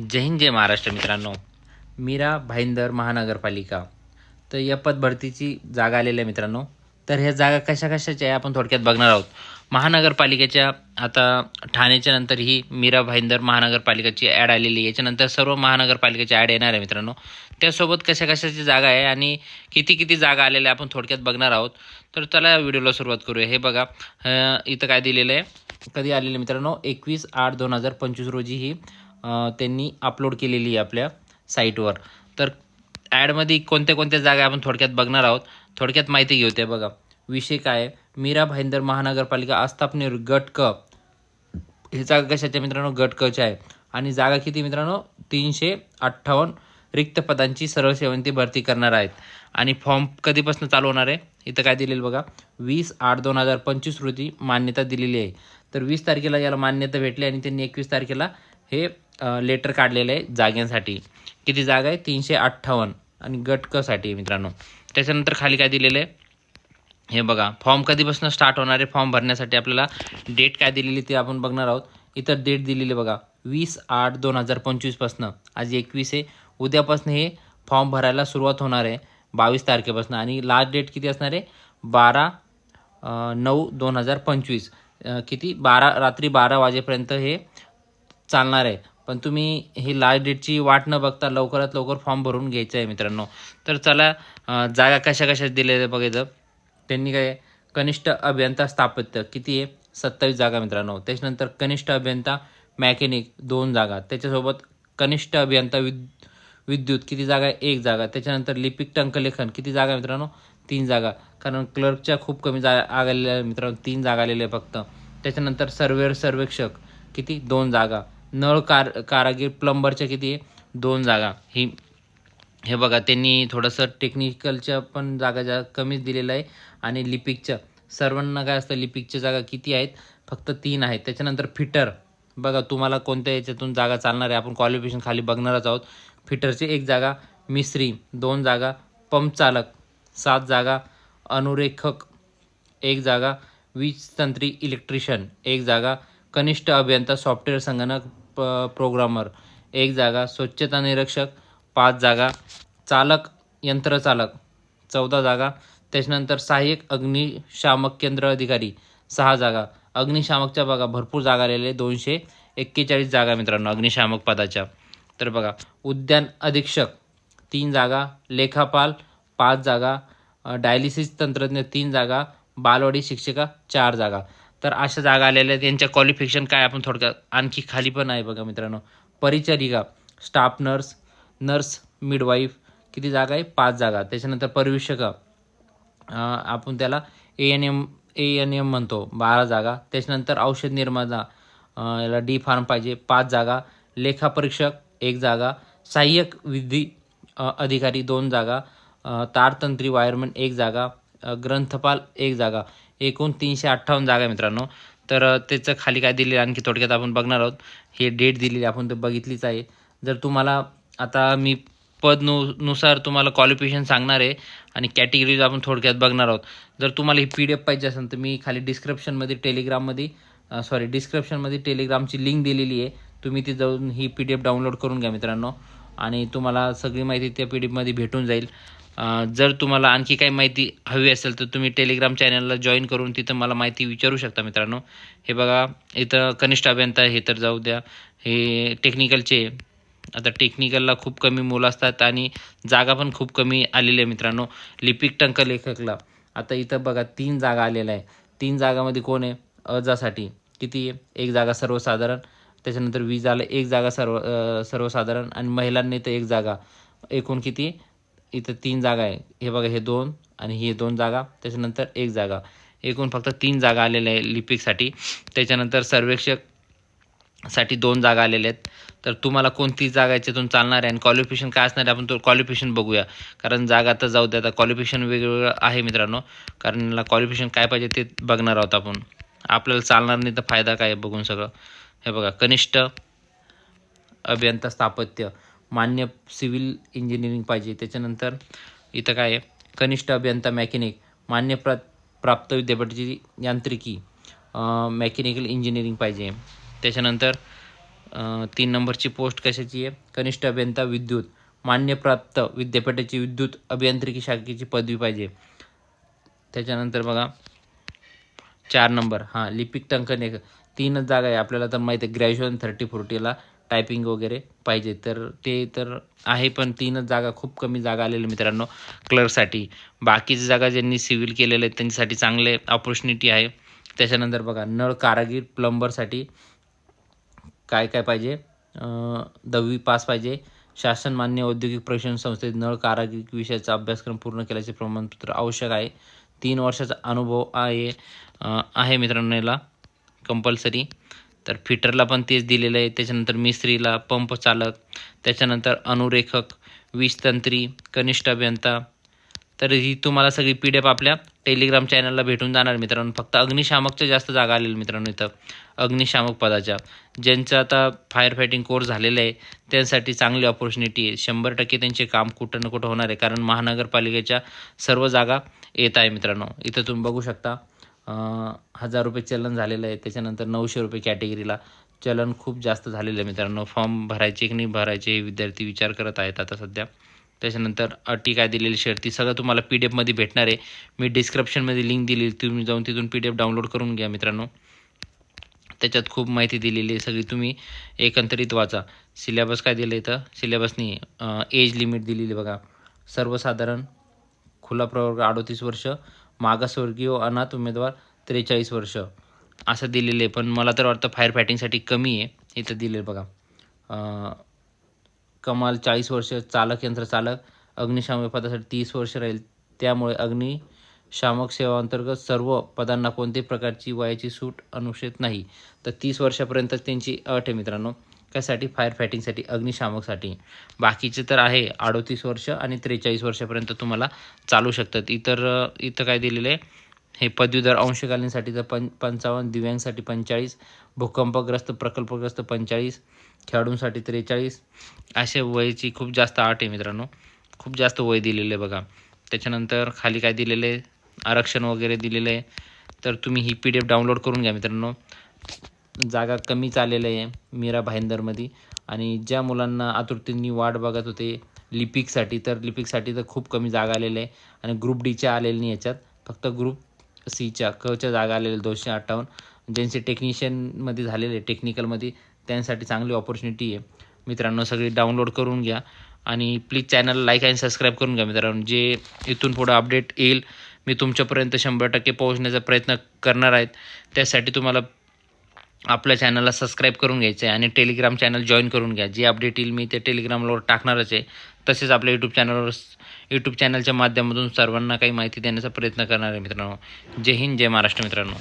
जय हिंद जय महाराष्ट्र मित्रांनो. मीरा भाईंदर महानगरपालिका. तर या पदभरतीची जागा आलेली आहे मित्रांनो. तर ह्या जागा कशा कशाच्या आहे आपण थोडक्यात बघणार आहोत. महानगरपालिकेच्या आता ठाण्याच्या नंतर ही मीरा भाईंदर महानगरपालिकेची ॲड आलेली आहे. याच्यानंतर सर्व महानगरपालिकेची ॲड येणार आहे मित्रांनो. त्यासोबत कशा कशाची जागा आहे आणि किती किती जागा आलेल्या आहे आपण थोडक्यात बघणार आहोत. तर चला या व्हिडिओला सुरुवात करूया. हे बघा इथं काय दिलेलं आहे. कधी आलेलं आहे मित्रांनो? एकवीस आठ दोन हजार पंचवीस रोजी ही त्यांनी अपलोड केलेली आहे आपल्या साईटवर तर ॲडमध्ये कोणत्या कोणत्या जागा आपण थोडक्यात बघणार आहोत? थोडक्यात माहिती घेऊ ते बघा. विषय काय आहे? मीरा भाईंदर महानगरपालिका आस्थापनेवर गट क. हे जागा कशाच्या मित्रांनो? गट कच्या आहे. आणि जागा किती मित्रांनो? तीनशे अठ्ठावन्न रिक्त पदांची सर्व सेवंती भरती करणार आहेत. आणि फॉर्म कधीपासून चालू होणार आहे? इथं काय दिलेलं बघा. वीस आठ दोन हजार पंचवीस रोजी मान्यता दिलेली आहे. तर वीस तारखेला याला मान्यता भेटली आणि त्यांनी एकवीस तारखेला हे लेटर काढलेलं आहे जाग्यांसाठी. किती जागा आहे? तीनशे अठ्ठावन्न. आणि गटकसाठी आहे मित्रांनो. त्याच्यानंतर खाली काय दिलेलं आहे? हे बघा. फॉर्म कधीपासून स्टार्ट होणार आहे? फॉर्म भरण्यासाठी आपल्याला डेट काय दिलेली ते आपण बघणार आहोत. इतर डेट दिलेली बघा. वीस आठ दोन हजार पंचवीसपासनं आज एकवीस आहे. उद्यापासून हे फॉर्म भरायला सुरुवात होणार आहे. बावीस तारखेपासून. आणि लास्ट डेट किती असणार आहे? बारा नऊ दोन हजार पंचवीस. किती? बारा रात्री बारा वाजेपर्यंत हे चालणार आहे. पण तुम्ही ही लास्ट डेटची वाट न बघता लवकरात लवकर फॉर्म भरून घ्यायचं आहे मित्रांनो. तर चला जागा कशा कशा दिलेल्या आहेत बघायचं त्यांनी काय कनिष्ठ अभियंता स्थापत्य किती आहे? सत्तावीस जागा मित्रांनो. त्याच्यानंतर कनिष्ठ अभियंता मॅकॅनिक दोन जागा. त्याच्यासोबत कनिष्ठ अभियंता विद विद्युत किती जागा? आहे एक जागा. त्याच्यानंतर लिपिक टंकलेखन किती जागा मित्रांनो? तीन जागा. कारण क्लर्कच्या खूप कमी जा आलेल्या मित्रांनो. तीन जागा आलेल्या आहे फक्त. त्याच्यानंतर सर्वेअर सर्वेक्षक किती? दोन जागा. नळ कार कारागीर प्लंबरच्या किती आहे? दोन जागा. ही हे बघा त्यांनी थोडंसं टेक्निकलच्या पण जागा जा कमीच दिलेलं आहे. आणि लिपिकच्या. सर्वांना काय असतं लिपिकच्या जागा किती आहेत? फक्त तीन आहेत. त्याच्यानंतर फिटर. बघा तुम्हाला कोणत्या याच्यातून जागा चालणार आहे? आपण क्वालिफिकेशन खाली बघणारच आहोत. फिटरची एक जागा मिस्त्री. दोन जागा पंप चालक. सात जागा अनुरेखक. एक जागा वीज तंत्री इलेक्ट्रिशियन एक जागा कनिष्ठ अभियंता सॉफ्टवेअर संगणक. प्रोग्रामर. एक जागा स्वच्छता निरीक्षक पाच जागा चालक यंत्रचालक. चौदा जागा त्याच्यानंतर सहाय्यक अग्निशामक केंद्र अधिकारी. सहा जागा. अग्निशामकच्या बघा भरपूर जागा आलेले दोनशे एक्केचाळीस जागा मित्रांनो अग्निशामक पदाच्या. तर बघा उद्यान अधीक्षक तीन जागा. लेखापाल पाच जागा. डायलिसिस तंत्रज्ञ तीन जागा. बालवाडी शिक्षिका चार जागा. तर अशा जागा आलेल्या आहेत. यांच्या क्वालिफिकेशन काय आपण थोडक्यात आणखी खाली पण आहे बघा मित्रांनो. परिचारिका स्टाफ नर्स नर्स मिडवाईफ किती जागा आहे? पाच जागा. त्याच्यानंतर परिवेक्षका आपण त्याला A N M A N M म्हणतो. बारा जागा. त्याच्यानंतर औषध निर्माता याला डी फार्म पाहिजे. पाच जागा. लेखापरीक्षक एक जागा. सहाय्यक विधी अधिकारी दोन जागा. तारतंत्री वायरमन एक जागा. ग्रंथपाल एक जागा. एकूण तीनशे अठ्ठावन्न जागा आहे मित्रांनो. तर त्याचं खाली काय दिलेलं आहे आणखी थोडक्यात आपण बघणार आहोत. हे डेट दिलेली आहे, आपण ते बघितलीच आहे. जर तुम्हाला आता मी पद नु नुसार तुम्हाला क्वालिफिकेशन सांगणार आहे आणि कॅटेगरीज आपण थोडक्यात बघणार आहोत. जर तुम्हाला ही पी डी एफ पाहिजे असेल तर मी खाली डिस्क्रिप्शनमध्ये टेलिग्राममध्ये सॉरी डिस्क्रिप्शनमध्ये टेलिग्रामची लिंक दिलेली आहे. तुम्ही ती जाऊन ही पी डी एफ डाउनलोड करून घ्या मित्रांनो. आणि तुम्हाला सगळी माहिती त्या पी डी एफमध्ये भेटून जाईल. जर तुम्हाला आणखी काही माहिती हवी असेल तर तुम्ही टेलिग्राम चॅनलला जॉईन करून तिथं मला माहिती विचारू शकता मित्रांनो. हे बघा इथं कनिष्ठ अभियंता हे तर जाऊ द्या. हे टेक्निकलचे आता टेक्निकलला खूप कमी मुलं असतात आणि जागा पण खूप कमी आलेली आहे मित्रांनो. लिपिक टंक लेखकला. आता इथं बघा तीन जागा आलेल्या आहे तीन जागामध्ये कोण आहे? अजासाठी किती आहे? एक जागा सर्वसाधारण त्याच्यानंतर वीज आलं एक जागा सर्व सर्वसाधारण आणि महिलांनी तर एक जागा. एकूण किती? आहे? इथं तीन जागा आहे. हे बघा हे दोन आणि हे दोन जागा. त्याच्यानंतर एक जागा. एकूण फक्त तीन जागा आलेल्या आहे लिपिकसाठी. त्याच्यानंतर सर्वेक्षकसाठी दोन जागा आलेल्या आहेत. तर तुम्हाला कोणती जागा याच्यातून चालणार आहे आणि क्वालिफिकेशन काय असणार आहे आपण तो क्वालिफिकेशन बघूया. कारण जागा तर जाऊ द्या आता क्वालिफिकेशन वेगवेगळं आहे मित्रांनो. कारण याला क्वालिफिकेशन काय पाहिजे ते बघणार आहोत आपण. आपल्याला चालणार नाही तर फायदा काय बघून सगळं. हे बघा कनिष्ठ अभियंता स्थापत्य. मान्य सिव्हिल इंजिनिअरिंग पाहिजे. त्याच्यानंतर इथं काय आहे? कनिष्ठ अभियंता मॅकॅनिक मान्य प्रा प्राप्त विद्यापीठाची यांत्रिकी मेकॅनिकल इंजिनिअरिंग पाहिजे. त्याच्यानंतर तीन नंबरची पोस्ट कशाची आहे? कनिष्ठ अभियंता विद्युत मान्यप्राप्त विद्यापीठाची विद्युत अभियांत्रिकी शाखेची पदवी पाहिजे. त्याच्यानंतर बघा चार नंबर. हां लिपिक टंकन एक. तीनच जागा आहे. आपल्याला तर माहिती आहे ग्रॅज्युएशन थर्टी फोर्टीला टायपिंग वगैरे पाहिजे. तर ते तर आहे पण तीनच जागा खूप कमी जागा आलेल्या मित्रांनो क्लर्कसाठी बाकीची जागा ज्यांनी सिव्हिल केलेलं आहे त्यांच्यासाठी चांगले ऑपॉर्च्युनिटी आहे. त्याच्यानंतर बघा नळ कारागीर प्लंबरसाठी काय काय पाहिजे? दहावी पास पाहिजे. शासन मान्य औद्योगिक प्रशिक्षण संस्थेत नळ कारागीर विषयाचा अभ्यासक्रम पूर्ण केल्याचे प्रमाणपत्र आवश्यक आहे. तीन वर्षाचा अनुभव आहे आहे मित्रांनो याला. कंपल्सरी तर फिटरला पण तेच दिलेलं आहे. त्याच्यानंतर मिस्त्रीला पंप चालक त्याच्यानंतर अनुरेखक वीजतंत्री कनिष्ठ अभियंता. तर ही तुम्हाला सगळी पी डी एफ आपल्या टेलिग्राम चॅनलला भेटून जाणार मित्रांनो. फक्त अग्निशामकच्या जास्त जागा आलेल्या मित्रांनो इथं. अग्निशामक पदाच्या. ज्यांचं आता फायर फायटिंग कोर्स झालेलं आहे त्यांसाठी चांगली ऑपॉर्च्युनिटी आहे. शंभर टक्के त्यांचे काम कुठं ना कुठं होणार आहे. कारण महानगरपालिकेच्या सर्व जागा येत आहे मित्रांनो. इथं तुम्ही बघू शकता. हजार रुपये चलन झालेलं आहे. त्याच्यानंतर नऊशे रुपये कॅटेगरीला चलन खूप जास्त झालेलं आहे मित्रांनो. फॉर्म भरायचे की नाही भरायचे हे विद्यार्थी विचार करत आहेत आता सध्या. त्याच्यानंतर अटी काय दिलेली शर्ती सगळं तुम्हाला पी डी एफमध्ये भेटणार आहे. मी डिस्क्रिप्शनमध्ये लिंक दिली तुम्ही जाऊन तिथून पी डी एफ डाउनलोड करून घ्या मित्रांनो. त्याच्यात खूप माहिती दिलेली आहे सगळी. तुम्ही एकंदरीत वाचा. सिलेबस काय दिलं इथं? सिलेबसनी एज लिमिट दिलेली बघा. सर्वसाधारण खुला प्रवर्ग अडोतीस वर्ष. मागासवर्गीय व अनाथ उमेदवार त्रेचाळीस वर्ष. असं दिलेलं आहे. पण मला तर वाटतं फायर फायटिंगसाठी कमी आहे. इथं दिलेलं बघा. कमाल चाळीस वर्ष चालक यंत्र चालक अग्निशामक पदासाठी तीस वर्ष राहील. त्यामुळे अग्निशामक सेवांतर्गत सर्व पदांना कोणत्याही प्रकारची वयाची सूट अनुषेत नाही. तर तीस वर्षापर्यंत त्यांची अट आहे मित्रांनो. कशासाठी फायर फायटिंगसाठी अग्निशामकसाठी. बाकीचे तर आहे अडोतीस वर्ष आणि त्रेचाळीस वर्षापर्यंत तुम्हाला चालू शकतात. इतर इथं काय दिलेलं आहे? हे पदवीधर अंशकालीनसाठी तर पं पंचावन्न दिव्यांगसाठी पंचेचाळीस भूकंपग्रस्त प्रकल्पग्रस्त पंचेचाळीस खेळाडूंसाठी त्रेचाळीस. असे वयची खूप जास्त आट आहे मित्रांनो. खूप जास्त वय दिलेलं आहे बघा. त्याच्यानंतर खाली काय दिलेलं आहे? आरक्षण वगैरे दिलेलं आहे. तर तुम्ही ही पी डी एफ डाउनलोड करून घ्या मित्रांनो. जागा कमी चाललेल्या आहे मीरा भाईंदरमध्ये. आणि ज्या मुलांना आतुरतेने वाट बघत होते लिपिकसाठी तर लिपिकसाठी तर खूप कमी जागा आलेल्या आहे. आणि ग्रुप डीच्या आलेल्या नाही याच्यात. फक्त ग्रुप सीच्या कच्या जागा आलेल्या दोनशे अठ्ठावन्न. ज्यांचे टेक्निशियनमध्ये झालेले टेक्निकलमध्ये त्यांसाठी चांगली ऑपॉर्च्युनिटी आहे. मित्रांनो सगळी डाउनलोड करून घ्या. आणि प्लीज चॅनल लाईक आणि सबस्क्राईब करून घ्या मित्रांनो. जे इथून पुढं अपडेट येईल मी तुमच्यापर्यंत शंभर टक्के पोहोचण्याचा प्रयत्न करणार आहेत त्यासाठी तुम्हाला आपल्या चॅनलला सबस्क्राईब करून घ्यायचं आहे आणि टेलिग्राम चॅनल जॉईन करून घ्या. जे अपडेट येईल मी ते टेलिग्रामवर टाकणारच आहे. तसेच आपल्या यूट्यूब चॅनलवर यूट्यूब चॅनलच्या माध्यमातून सर्वांना काही माहिती देण्याचा प्रयत्न करणार आहे मित्रांनो. जय हिंद जय महाराष्ट्र मित्रांनो.